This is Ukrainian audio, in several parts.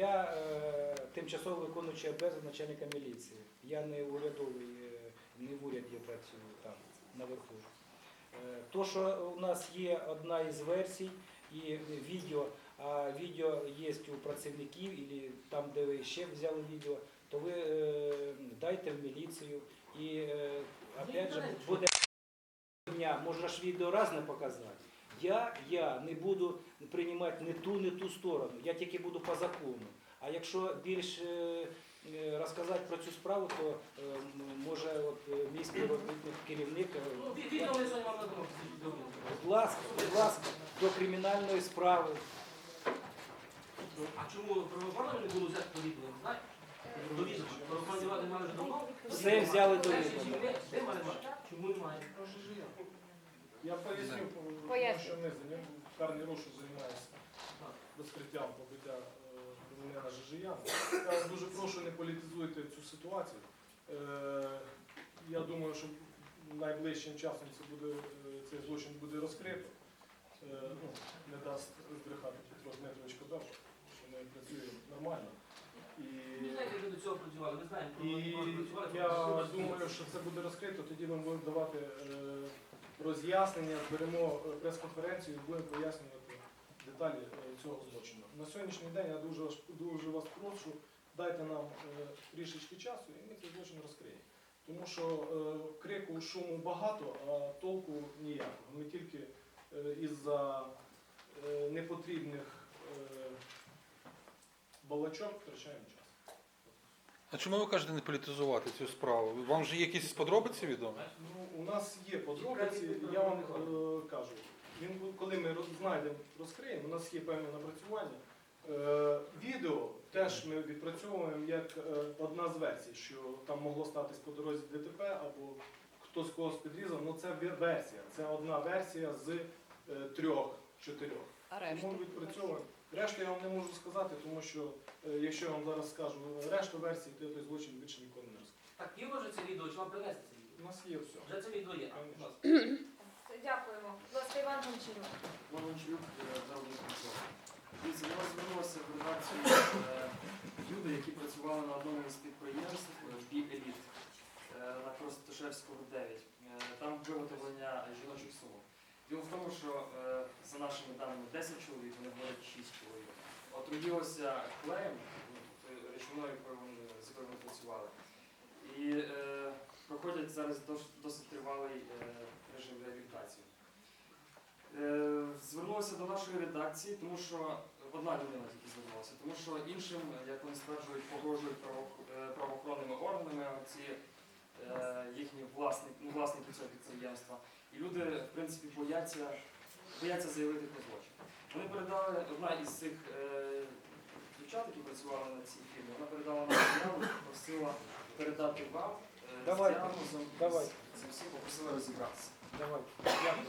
Я е, тимчасово виконуючий обов'язок начальника міліції. Я не урядовий, е, не в уряді працюю там наверху. Е, То, що у нас є одна із версій і відео, а відео є у працівників, і там, де ви ще взяли відео, то ви е, дайте в міліцію і е, опять же буде дня, можна ж відео раз не показати. Я, я не буду приймати не ту, не ту сторону. Я тільки буду по закону. А якщо більш е, розказати про цю справу, то е, може от, е, мій співробітник, керівник. Ну. Будь ласка, будь ласка, до кримінальної справи. А чому правоохоронні не було взяти? Знаєте? Давно. Все взяли до відома. Чому немає? Я поясню, Поясню. що ми займаємо, карний розшук займається розкриттям побиття е, жижиян. Я дуже прошу, не політизуйте цю ситуацію. Е, Я думаю, що найближчим часом це буде, е, цей злочин буде розкрито. Е, Ну, не дасть збрехати Петро Дмитрович Кодав, що ми працюємо нормально. І... Ви знаєте, ви до цього працювали, ми знаємо, І працювали. я думаю, що це буде розкрито, тоді ми будемо давати е, роз'яснення, зберемо е, прес-конференцію і будемо пояснювати деталі е, цього злочину. На сьогоднішній день я дуже, дуже вас прошу, дайте нам е, трішечки часу і ми цей злочин розкриємо. Тому що крику, шуму багато, а толку ніякого. Ми тільки із-за непотрібних балачок втрачаємо час. А чому ви кажете не політизувати цю справу? Вам вже є якісь подробиці відомі? Ну, у нас є подробиці, я вам е, кажу. Він, коли ми роз- знайдемо, розкриємо, у нас є певне напрацювання. Е, відео теж ми відпрацьовуємо як е, одна з версій, що там могло статись по дорозі ДТП або хтось когось підрізав. Ну це ве- версія, це одна версія з е, трьох, чотирьох. А Тому відпрацьовуємо. Решту я вам не можу сказати, тому що е, якщо я вам зараз скажу решту версій, то я той злочин більше ніколи не розкриє. Так, є вже це відео, чи вам принести це відео? У нас є все. Вже це відео є. Будь ласка. Дякуємо. Будь ласка, Іван Гончарюк. Волончук, народний контроль. Дивіться, до нас звернулися в редакцію е, люди, які працювали на одному із підприємств е, «Бі Еліт» е, на Коросташевського 9. Е, Там виготовлення жіночих сумок. Діло в тому, що е, за нашими даними 10 чоловік, вони говорять 6 чоловік. Отруїлося клеєм, ну, речовиною, з якою вони працювали. І е, проходять зараз дос- досить тривалий е, режим реабілітації. Е, Звернулися до нашої редакції, тому що одна людина тільки звернулася, тому що іншим, як вони стверджують, погрожують е, правоохоронними органами ці е, їхні власники, ну, власники цього підприємства. І люди, в принципі, бояться, бояться заявити про злочин. Вони передали, одна із цих е, дівчат, які працювали на цій фірмі, вона передала нам заяву, просила передати вам е, Давайте, з діагнозом, давайте. з цим всім попросила розібратися. Давай. Дякую.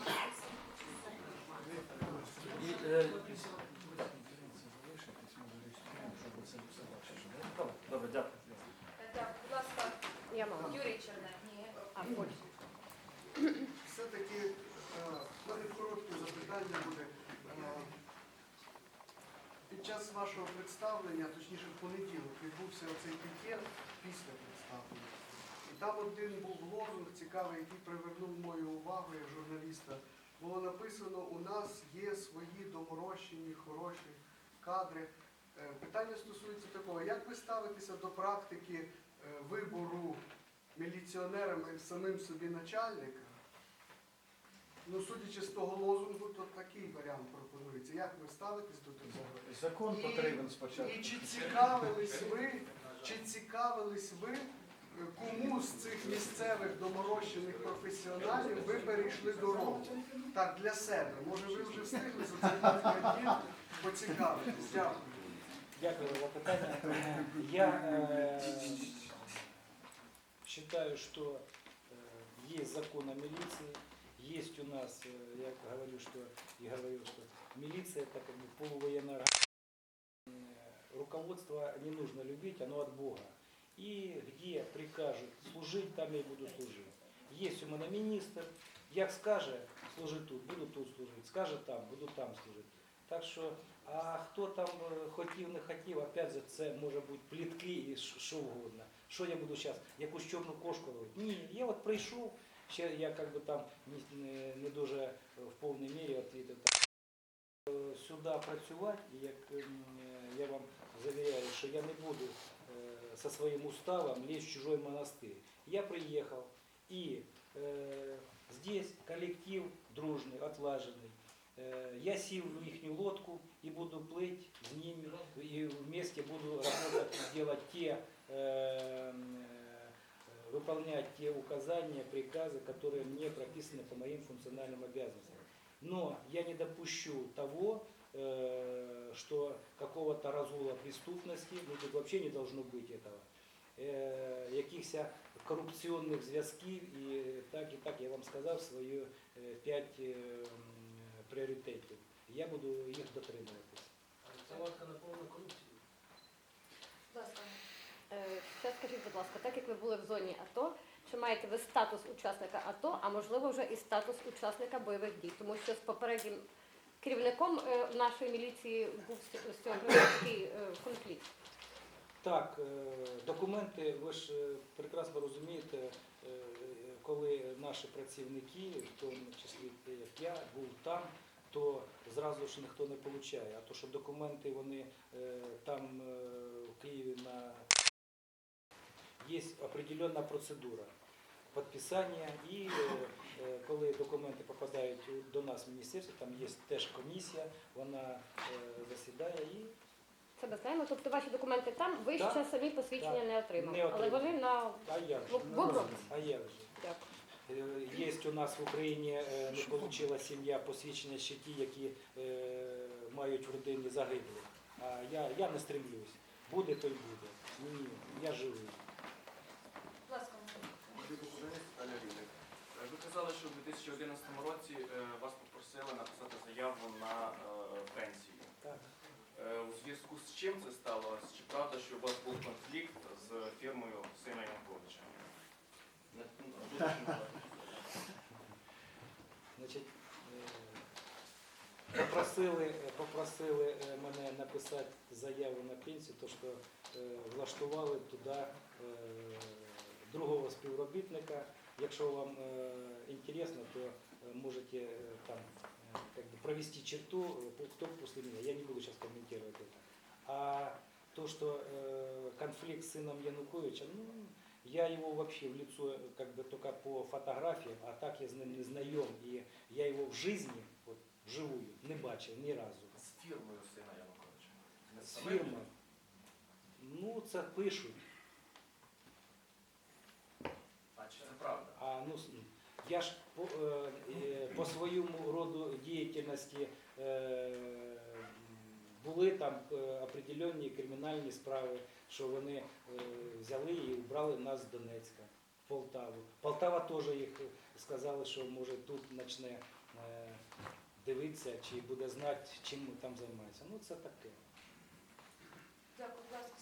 І, е, Добре, дякую. Так, будь ласка, Я мама. Юрій Чернець. А, Поль. Все-таки е, в мене коротке запитання буде. Е, Час вашого представлення, точніше в понеділок, відбувся оцей пікет після представлення. І там один був лозунг цікавий, який привернув мою увагу як журналіста. Було написано, у нас є свої доморощені, хороші кадри. Е, Питання стосується такого, як ви ставитеся до практики е, вибору міліціонерами самим собі начальника? Ну, судячи з того лозунгу, то такий варіант пропонується. Як ви ставитесь до того? Закон І- потрібен спочатку. І чи цікавились ви, чи цікавились ви, кому з цих місцевих доморощених професіоналів ви перейшли дорогу? Так, для себе. Може, ви вже встигли за цей днів поцікавитись. Дякую. Дякую за питання. Я э, считаю, что э, есть закон о милиции, есть у нас, э, я говорю, что и говорил, что милиция это как бы полувоенная организация. Э, Руководство не нужно любить, оно от Бога. И где прикажут служить, там я и буду служить. Есть у мене міністр, як скаже, служи тут, буду тут служити, скаже там, буду там служити. Так що, А хто там е, хотів, не хотів, опять же, це може бути плітки і ш- що угодно. Що я буду зараз, якусь чорну кошку ловити? Ні, я от прийшов, ще я як би там не, не, не дуже в повній мірі відповідав. Е, Сюди працювати, і як ем, е, я вам завіряю, що я не буду е, со своим уставом лезть в чужой монастырь. Я приехал, и э, здесь коллектив дружный, отлаженный. Э, я сел в их лодку и буду плыть с ними, и вместе буду работать, делать те, э, э, выполнять те указания, приказы, которые мне прописаны по моим функциональным обязанностям. Но я не допущу того, э, что какого-то разгула преступности, ну тут вообще не должно быть этого, е, якихось корупційних зв'язків і так і так я вам сказав свої е, п'ять е, м, пріоритетів. Я буду їх дотримуватися. Це лодка наповнена корупцією. Ще скажіть, будь ласка, так як ви були в зоні АТО, чи маєте ви статус учасника АТО, а можливо вже і статус учасника бойових дій? Тому що з попереднім керівником е, нашої міліції був з- такий е, конфлікт. Так, е, документи, ви ж прекрасно розумієте, коли наші працівники, в тому числі як я, був там, то зразу ж ніхто не отримує. А то, що документи вони там в Києві на є определенна процедура підписання і е, е, коли документи попадають до нас в міністерство, там є теж комісія, вона е, засідає і Це ми знаємо. Тобто ваші документи там, ви Так. ще самі посвідчення Так. не отримали. Не Але вони на а в в обробці. А же? Дякую. Е, Є у нас в Україні е, не отримала сім'я посвідчення ще ті, які е, мають в родині загиблих. А я, я не стремлюсь. Буде, то й буде. Ні, я живий. Будь ласка. Е, Ви казали, що в 2011 році е, вас попросили написати заяву на е, пенсію. Так. Е, У зв'язку з чим це сталося? Чи правда, що у вас був конфлікт з фірмою сина Янковича? Ну. Значить, попросили, попросили мене написати заяву на пенсію, то що влаштували туди другого співробітника. Якщо вам е, інтересно, то е, можете е, там е, как бы провести черту, э, кто после меня. Я не буду сейчас комментировать это. А то, что э, конфликт с сыном Януковича, ну, я его вообще в лицо э, как бы только по фотографиям, а так я з ним не знайом. І я його в жизни, от, вживую, не бачив ні разу. З фірмою сина Януковича. Не З самим? фірми. Ну, це пишуть. Ну я ж по, е, е, по своєму роду діяльності е, були там определенні кримінальні справи, що вони е, взяли і убрали нас з Донецька в Полтаву. Полтава теж їх сказали, що може тут почне е, дивитися, чи буде знати, чим ми там займаємося. Ну це таке. Дякую, будь ласка,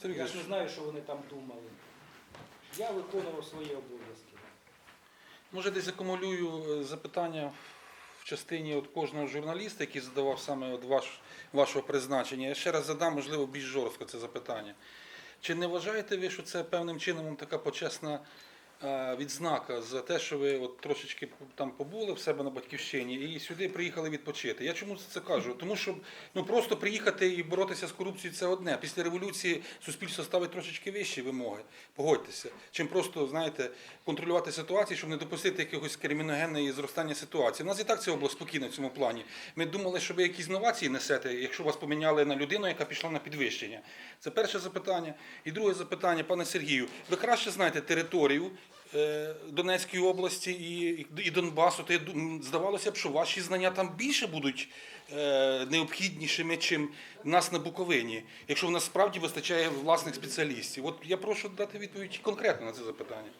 Сергій Я ж не знаю, що вони там думали. Я виконував свої обов'язки. Може десь акумулюю е, запитання в частині от кожного журналіста, який задавав саме от ваш, вашого призначення. Я ще раз задам, можливо, більш жорстко це запитання. Чи не вважаєте ви, що це певним чином така почесна відзнака за те, що ви от трошечки там побули в себе на батьківщині і сюди приїхали відпочити? Я чому це кажу? Тому що ну просто приїхати і боротися з корупцією це одне. Після революції суспільство ставить трошечки вищі вимоги. Погодьтеся, чим просто знаєте контролювати ситуацію, щоб не допустити якогось криміногенної зростання ситуації. У нас і так це було спокійно в цьому плані. Ми думали, що ви якісь новації несете, якщо вас поміняли на людину, яка пішла на підвищення. Це перше запитання. І друге запитання, пане Сергію, ви краще знаєте територію. Е, Донецької області і, і Донбасу, то здавалося б, що ваші знання там більше будуть е, необхіднішими, чим в нас на Буковині, якщо в нас справді вистачає власних спеціалістів. От я прошу дати відповідь конкретно на це запитання.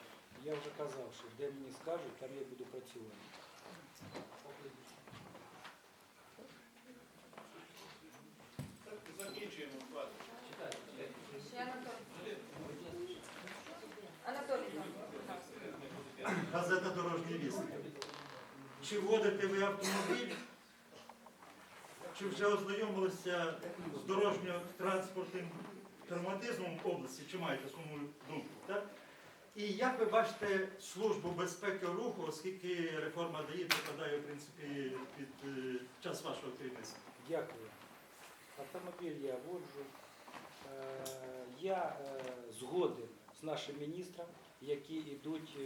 Я вже казав, що де мені скажуть, там я буду працювати. Читайте. Ще Анатолій. Анатолій, будь ласка. Газета Дорожній ліст. Чи водите ви автомобіль, чи вже ознайомилися з дорожньо-транспортним травматизмом в області, чи маєте свою думку, так? І як ви бачите службу безпеки руху, оскільки реформа ДАІ припадає, в принципі, під е, час вашого керівництва? Дякую. Автомобіль я воджу. Е, Я е, згоден з нашим міністром, які йдуть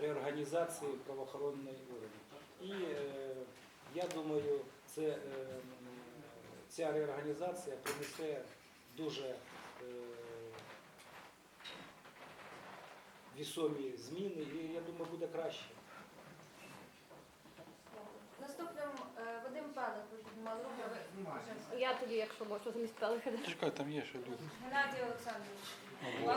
реорганізації правоохоронної органів. І е, я думаю, це, е, ця реорганізація принесе дуже е, вісомі зміни, і я думаю, буде краще. Наступним Вадим Пелих, ви піднімали руку. Я тоді, якщо можу, замість Пелиха. Чекай, там є ще люди. Геннадій Олександрович. Я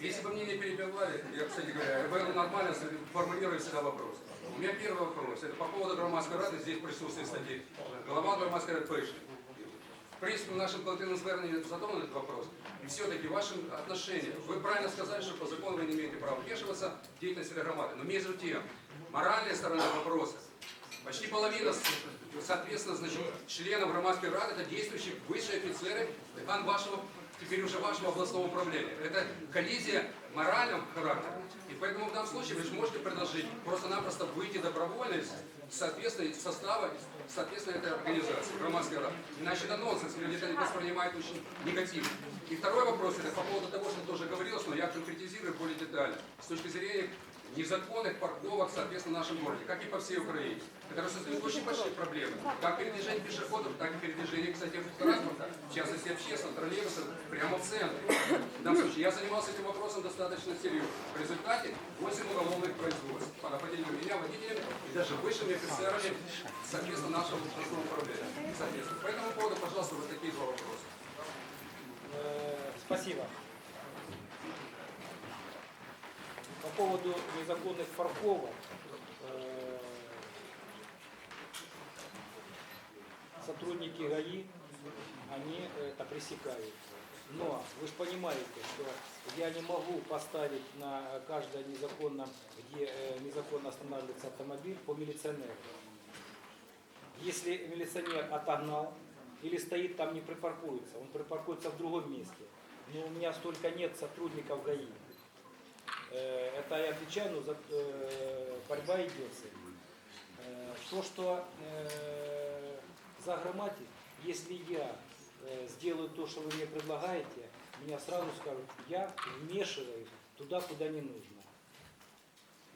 если бы мне не перебивали, я, кстати говоря, вы нормально формулирую всегда вопрос. У меня первый вопрос. Это по поводу громадской рады. Здесь присутствует, кстати, голова громадской рады Пышный. В принципе, в нашем коллективном звернении задуман этот вопрос. И все-таки ваши отношения. Вы правильно сказали, что по закону вы не имеете права вмешиваться в деятельность громады. Но между тем, моральная сторона вопроса. Почти половина, соответственно, значит, членов громадской рады это действующие высшие офицеры ан вашего, теперь уже вашего областного управления. Это коллизия морального характера. И поэтому в данном случае вы же можете предложить просто-напросто выйти добровольно из соответственно, состава, соответственно, этой организации, громадской рады. Иначе это нонсенс, люди это воспринимают очень негативно. И второй вопрос, это по поводу того, что тоже говорилось, но я конкретизирую более детально. С точки зрения незаконных парковок, соответственно, в нашем городе, как и по всей Украине. Это создает очень большие проблемы. Как передвижение пешеходов, так и передвижение, кстати, транспорта, в частности, общественного, троллейбусов, прямо в центре. В данном случае я занимался этим вопросом достаточно серьезно. В результате 8 уголовных производств по нападению меня, водителями и даже высшими офицерами, соответственно, нашего областного управления. Соответственно. По этому поводу, пожалуйста, вот такие два вопроса. Э, Спасибо. По поводу незаконных парковок, э, сотрудники ГАИ, они это пресекают. Но вы же понимаете, что я не могу поставить на каждое незаконно, где э, незаконно останавливается автомобиль, по милиционеру. Если милиционер отогнал или стоит там не припаркуется, он припаркуется в другом месте. Но у меня столько нет сотрудников ГАИ. Э, Это я отвечаю, но за, э, борьба идет с этим. Э, То, что э, загроматить, если я э, сделаю то, что вы мне предлагаете, меня сразу скажут, я вмешиваюсь туда, куда не нужно.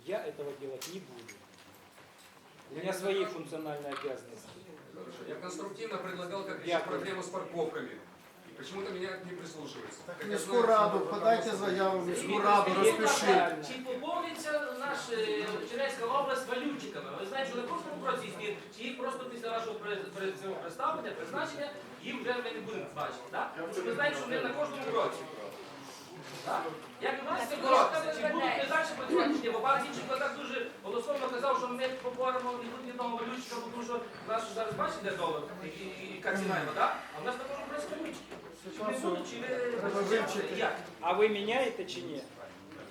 Я этого делать не буду. У меня свои функциональные обязанности. Хорошо. Я конструктивно предлагал, как решить Дякую. проблему с парковками. Почему-то меня не прислушивается. Так міську раду, подайте заяву в міську раду, розпишіть. Чи поповниться наша Черецька Чернецька область валютчиками? Ви знаєте, що на кожному кроці існує, чи їх просто після вашого при- при- цього представлення, призначення, їх вже ми не будемо бачити, так? Тому що ви знаєте, що вони на кожному кроці. Як ви бачите, боротися? Чи будуть не далі працювати, ні? Бо пан Зінченко так дуже голосово казав, що ми поборемо не будь одного бо тому що в нас зараз бачите, де долар, і, його, так? А в нас також валютчики. Чи не будуть, чи ви... А ви міняєте чи ні?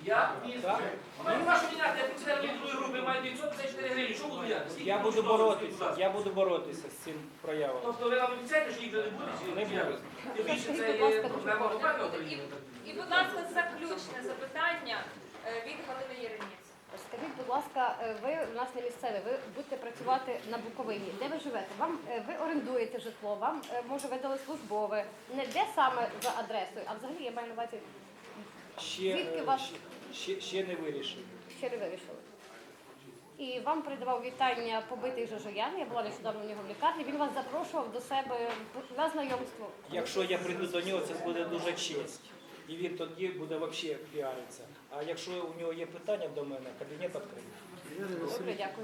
Я. Так? Ну, не міняти, я пенсіонер другої групи маю 954 гривні. Що буду я? Скільки Я буду боротися, я буду боротися з цим проявом. Тобто ви нам обіцяєте, що їх не буде? Не буде. Тим більше це будь є ласка, проблема дуже України. І, будь ласка, заключне запитання е, від Галини Єреніць. Скажіть, будь ласка, е, ви у нас не місцеві, ви будете працювати на Буковині. Де ви живете? Вам е, ви орендуєте житло, вам е, може видали службове. Не де саме за адресою, а взагалі я маю на увазі, Ще, Звідки е, ще, ще, ще не вирішили. ще не вирішили. І вам передавав вітання побитий Жожоян. Я була нещодавно у нього в лікарні. Він вас запрошував до себе на знайомство. Якщо я прийду до нього, це буде дуже честь. І він тоді буде взагалі піаритися. А якщо у нього є питання до мене, кабінет відкритий.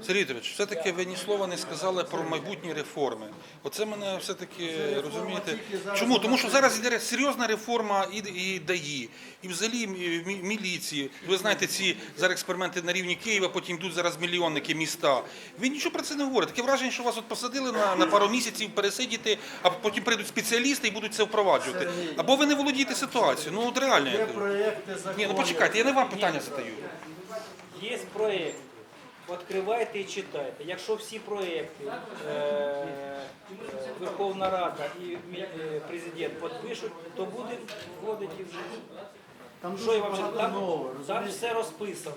Сергій Вікторович, все-таки ви ні слова не сказали про майбутні реформи. Оце мене все-таки розумієте. Чому? Тому що зараз йде серйозна реформа і, і ДАІ, і взагалі мі- мі- міліції. Ви знаєте, ці зараз експерименти на рівні Києва, потім йдуть зараз мільйонники міста. Ви нічого про це не говорите. Таке враження, що вас от посадили на, на пару місяців пересидіти, а потім прийдуть спеціалісти і будуть це впроваджувати. Або ви не володієте ситуацією. Ну от реально я Є кажу. проєкти Ні, ну почекайте, я не вам питання задаю. Є проєкт відкривайте і читайте. Якщо всі проекти е, е, Верховна Рада і е, президент підпишуть, то буде вводити в життя. Там Що я вам ще- там, там все розписано.